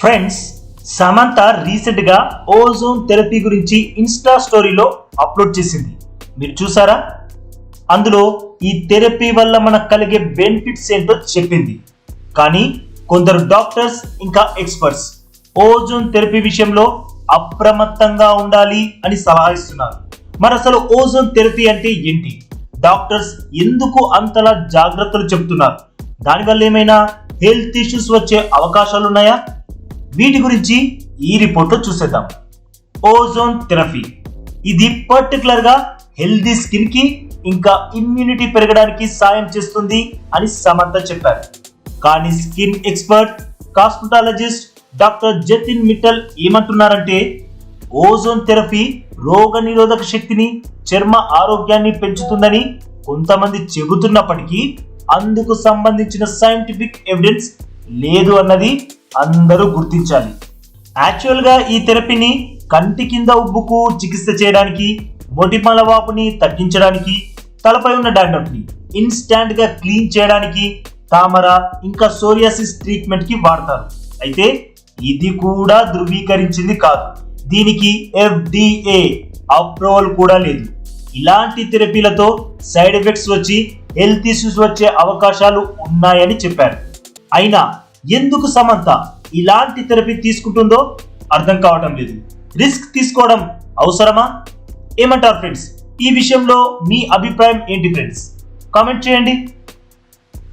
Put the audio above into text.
Friends Samantha రీసెంట్గా ozone therapy గురించి Insta స్టోరీలో అప్లోడ్ చేసింది. మీరు చూసారా? అందులో ఈ థెరపీ వల్ల మనకు కలిగే బెనిఫిట్స్ ఏంటో చెప్పింది. కానీ కొందరు డాక్టర్స్ ఇంకా ఎక్స్పర్ట్స్ ఓజోన్ థెరపీ విషయంలో అప్రమత్తంగా ఉండాలి అని సలహా ఇస్తున్నారు. మరి అసలు ఓజోన్ థెరపీ అంటే ఏంటి? డాక్టర్స్ ఎందుకు అంతలా జాగ్రత్తలు చెప్తున్నారు? దానివల్ల ఏమైనా హెల్త్ ఇష్యూస్ వచ్చే అవకాశాలు ఉన్నాయా వీటి గురించి ఈ రిపోర్ట్లో చూసేద్దాం. Ozone therapy. ఇది పర్టికులర్గా హెల్దీ స్కిన్కి ఇంకా ఇమ్యూనిటీ పెరగడానికి సాయం చేస్తుంది అని సమంత చెప్పారు. కానీ skin expert cosmetologist doctor Jatin Mittal ఏమంటున్నారంటే ఓజోన్ థెరపీ రోగ నిరోధక శక్తిని చర్మ ఆరోగ్యాన్ని పెంచుతుందని కొంతమంది చెబుతున్నప్పటికీ అందుకు సంబంధించిన సైంటిఫిక్ ఎవిడెన్స్ లేదు అన్నది అందరూ గుర్తించాలి. యాక్చువల్గా ఈ థెరపీని కంటి కింద ఉబ్బుకు చికిత్స చేయడానికి మొటిమల వాపుని తగ్గించడానికి తలపై ఉన్న డాండ్రఫ్ని ఇన్స్టాంట్గా క్లీన్ చేయడానికి తామర ఇంకా సోరియాసిస్ ట్రీట్మెంట్కి వాడతారు. అయితే ఇది కూడా ధృవీకరించింది కాదు. దీనికి ఎఫ్డిఏ అప్రూవల్ కూడా లేదు. ఇలాంటి థెరపీలతో సైడ్ ఎఫెక్ట్స్ వచ్చి హెల్త్ ఇష్యూస్ వచ్చే అవకాశాలు ఉన్నాయని చెప్పారు. అయినా ఎందుకు సమంత ఇలాంటి థెరపీ తీసుకుంటుందో అర్థం కావటం లేదు. రిస్క్ తీసుకోవడం అవసరమా? ఏమంటారు ఫ్రెండ్స్ ఈ విషయంలో మీ అభిప్రాయం ఏంటి ఫ్రెండ్స్ కామెంట్ చేయండి.